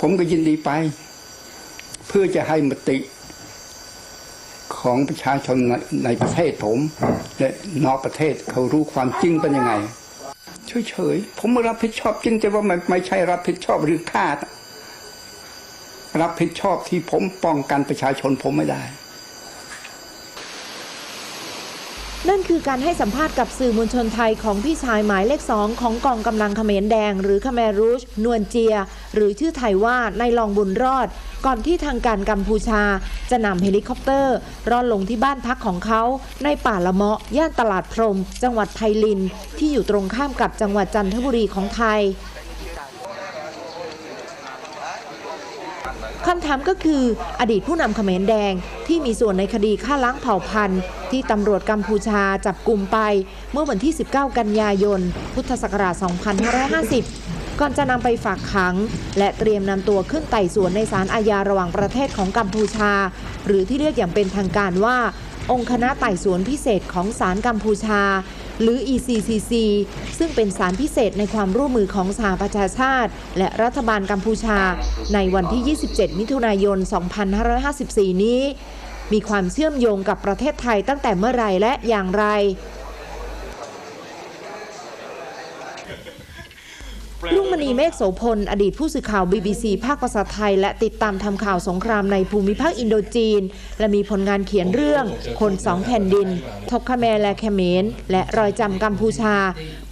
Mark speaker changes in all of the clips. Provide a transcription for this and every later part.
Speaker 1: ผมก็ยินดีไป เพื่อจะให้มติของประชาชนในในประเทศผม และนอกประเทศเขารู้ความจริงเป็นยังไงเฉยๆผมรับผิดชอบจริงแต่ว่ามันไม่ใช่รับผิดชอบหรือฆ่าดรับผิดชอบที่ผมป้องกันประชาชนผมไม่ได้
Speaker 2: นั่นคือการให้สัมภาษณ์กับสื่อมวลชนไทยของพี่ชายหมายเลขสองของกองกำลังเขมรแดง หรือขแมรูช นวลเจีย หรือชื่อไทยว่านายลองบุญรอด ก่อนที่ทางการกัมพูชา จะนำเฮลิคอปเตอร์ร่อนลงที่บ้านพักของเขา ในป่าละเมาะย่านตลาดพรม จังหวัดไพลิน ที่อยู่ตรงข้ามกับจังหวัดจันทบุรีของไทย คำถามก็คืออดีตผู้นำเขมรแดงที่มีส่วนในคดีฆ่าล้างเผ่าพันธุ์ ที่ตำรวจกัมพูชาจับกลุ่มไป เมื่อวันที่ 19 กันยายน พุทธศักราช 2550 ก่อนจะนำไปฝากขัง และเตรียมนำตัวขึ้นไต่สวนในศาลอาญาระหว่างประเทศของกัมพูชา หรือที่เรียกอย่างเป็นทางการว่า องค์คณะไต่สวนพิเศษของศาลกัมพูชา หรือ ECCC ซึ่งเป็นสารพิเศษในความร่วมมือของสหประชาชาติ และรัฐบาลกัมพูชา ในวันที่ 27 มิถุนายน 2554 นี้ มีความเชื่อมโยงกับประเทศไทยตั้งแต่เมื่อไรและอย่างไร รุ่งม ณีเมฆโสพล อดีตผู้สื่อข่าว BBC ภาคภาษาไทย และติดตามทำข่าวสงครามในภูมิภาคอินโดจีน และมีผลงานเขียนเรื่อง คนสองแผ่นดิน ทกคแมและแคเมน และรอยจำกัมพูชา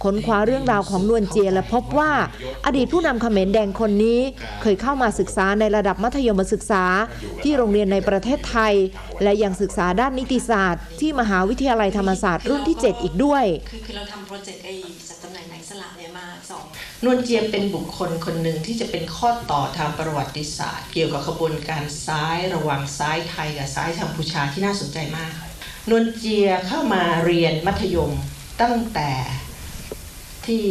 Speaker 2: ค้นคว้าเรื่องราวของนวลเจียและพบว่า อดีตผู้นำเขมรแดงคนนี้ เคยเข้ามาศึกษาในระดับมัธยมศึกษา ที่โรงเรียนในประเทศไทย และยังศึกษาด้านนิติศาสตร์ ที่มหาวิทยาลัยธรรมศาสตร์รุ่นที่ 7 อีกด้วย
Speaker 3: คือเราทำโปรเจกต์ไอ้ หนสละเนี่ยมาสองนวลเจียเป็นบุคคลคนหนึ่งที่จะเป็นข้อต่อทางประวัติศาสตร์ เกี่ยวกับขบวนการซ้ายระหว่างซ้ายไทยกับซ้ายกัมพูชาที่น่าสนใจมาก นวลเจียเข้ามาเรียนมัธยมตั้งแต่ที่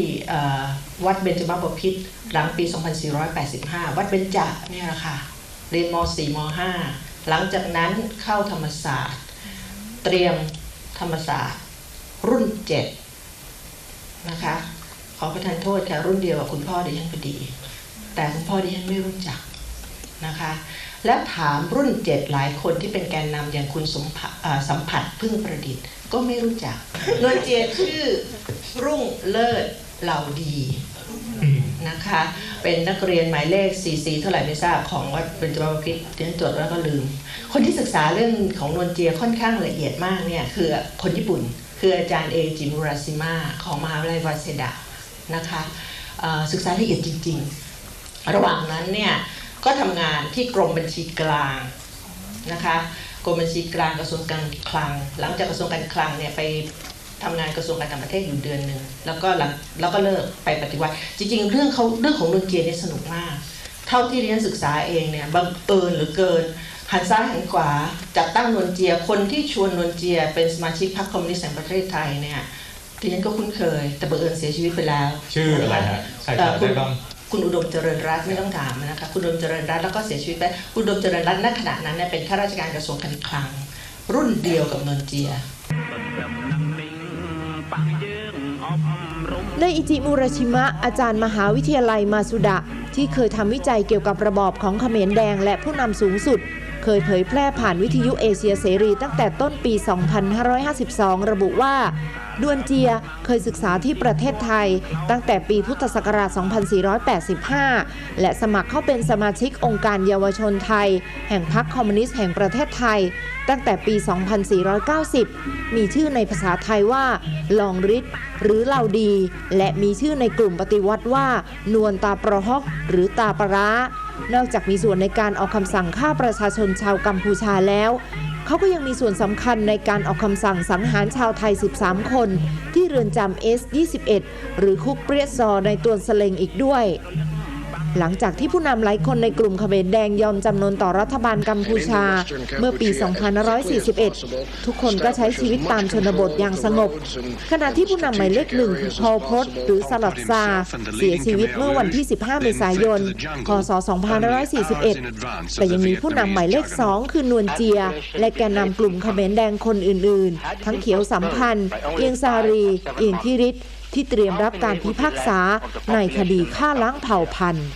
Speaker 3: วัดเบญจมาบพิตรหลังปี 2485 วัดเบญจเนี่ยแหละค่ะเรียนม .4 ม .5 หลังจากนั้นเข้าธรรมศาสตร์ เตรียมธรรมศาสตร์ รุ่นเจ็ด นะคะ ขอประทานโทษค่ะรุ่นเดียวกับคุณพ่อดิฉันพอดี แต่คุณพ่อดิฉันไม่รู้จักนะคะ และถามรุ่นเจ็ดหลายคนที่เป็นแกนนำอย่างคุณสมผัสอ่าสัมผัสพึ่งประดิษฐ์ ก็ไม่รู้จักนวลเจียชื่อรุ่งเลิศเหล่าดีนะคะ เป็นนักเรียนหมายเลข 44 เท่าไหร่ไม่ทราบของวัดเบญจมาบพิตรดิฉันจดแล้วก็ลืม คนที่ศึกษาเรื่องของนวลเจียค่อนข้างละเอียดมากเนี่ยคือคนญี่ปุ่น คืออาจารย์เอจิมุราซิมะของมหาวิทยาลัยวาเซดะนะคะศึกษาละเอียดจริง ๆ ระหว่างนั้นเนี่ยก็ทำงานที่กรมบัญชีกลางนะคะกรมบัญชีกลางกระทรวงการคลัง หลังจากกระทรวงการคลังเนี่ยไปทำงานกระทรวงการต่างประเทศอยู่เดือนหนึ่งแล้วก็หลังแล้วก็เลิกไปปฏิวัติ จริง ๆ เรื่องเขาเรื่องของนวลเจียเนี่สนุกมาก เท่าที่เรียนศึกษาเองเนี่ยบังเอิญหรือเกิน หันซ้ายหันขวาจัดตั้งนวลเจีย คนที่ชวนนวลเจีย เป็นสมาชิกพรรคคอมมิวนิสต์แห่งประเทศไทยเนี่ยดิฉันก็คุ้นเคย แต่บังเอิญเสียชีวิตไปแล้ว
Speaker 4: ชื่ออะไรฮะใคร
Speaker 3: เอ่อ
Speaker 4: จำ
Speaker 3: คุ
Speaker 4: ได้
Speaker 3: ณ
Speaker 4: บ้าง
Speaker 3: คุณอุดมเจริญรัตน์ไม่ต้องถามนะคะคุณอุดมเจริญรัตน์แล้วก็เสียชีวิตไปคุณอุดมเจริญรัตน์ณขณะนั้นเนี่ยเป็นข้าราชการกระทรวงการคลัง รุ่นเดียวกับนวลเจีย
Speaker 2: ในอิจิมุราชิมะ อาจารย์มหาวิทยาลัยมาสุดะ ที่เคยทำวิจัยเกี่ยวกับระบอบของเขมรแดงและผู้นำสูงสุด เคยเผยแพร่ผ่านวิทยุเอเชียเสรีตั้งแต่ต้นปี 2552 ระบุว่า ดวนเจียเคยศึกษาที่ประเทศไทย ตั้งแต่ปีพุทธศักราช 2485 และสมัครเข้าเป็นสมาชิกองค์การเยาวชนไทย แห่งพรรคคอมมิวนิสต์แห่งประเทศไทย ตั้งแต่ปี 2490 มีชื่อในภาษาไทยว่า ลองริดหรือเหล่าดี และมีชื่อในกลุ่มปฏิวัติว่า นวลตาประฮอกหรือตาประร้า นอกจากมีส่วนในการออกคำสั่งฆ่าประชาชนชาวกัมพูชาแล้ว เขาก็ยังมีส่วนสำคัญในการออกคำสั่งสังหารชาวไทย 13 คน ที่เรือนจำเอส21หรือคุกเปรียซอในตัวสเลงอีกด้วย หลังจากที่ผู้นำหลายคนในกลุ่มเขมรแดงยอมจำนนต่อรัฐบาลกัมพูชา เมื่อปี 2541 ทุกคนก็ใช้ชีวิตตามชนบทอย่างสงบ ขณะที่ผู้นำหมายเลขหนึ่งคือพอลพศหรือสลัดซา เสียชีวิตเมื่อวันที่ 15 เมษายนคศ2541 แต่ยังมีผู้นำหมายเลขสองคือนวลเจีย และแกนนำกลุ่มเขมรแดงคนอื่นๆ ทั้งเขียวสัมพันธ์ เอียงซารี เอียงทิริศ ที่เตรียมรับการพิพากษาในคดีฆ่าล้างเผ่าพันธุ์